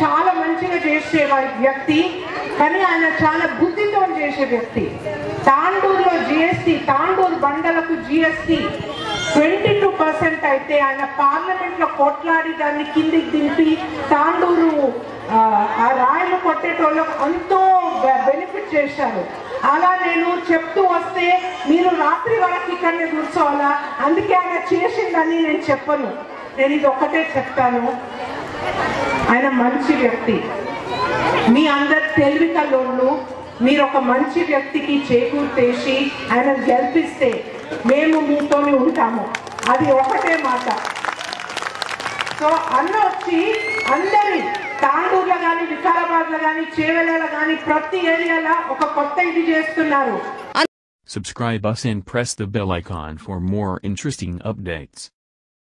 చాలా మంచిగా చేసే వ్యక్తి కానీ ఆయన చాలా బుద్ధితో చేసే వ్యక్తి. తాండూరులో జిఎస్టి తాండూరు బండలకు జిఎస్టి ట్వంటీ టూ పర్సెంట్ అయితే ఆయన పార్లమెంట్లో కొట్లాడి దాన్ని కిందికి దింపి తాండూరు ఆ, రాయలు కొట్టేటోళ్ళకు ఎంతో బెనిఫిట్ చేశారు. అలా నేను చెప్తూ వస్తే మీరు రాత్రి వరకు ఇక్కడనే కూర్చోవాలా? అందుకే ఆయన చేసిందని నేను చెప్పను. నేను ఇది ఒకటే చెప్తాను. ఆయన మంచి వ్యక్తి. మీ అందరి తెలివి మీరు ఒక మంచి వ్యక్తికి చేకూర్చేసి ఆయన గెలిపిస్తే మేము మీతోనే ఉంటాము. అది ఒకటే మాట. సో అన్న వచ్చి అందరి తాండూరులో కానీ వికారాబాద్లో కానీ చేవెళ్ళలో కానీ ప్రతి ఏరియాలో ఒక కొత్త ఇది చేస్తున్నారు. Subscribe us and press the bell icon for more interesting updates.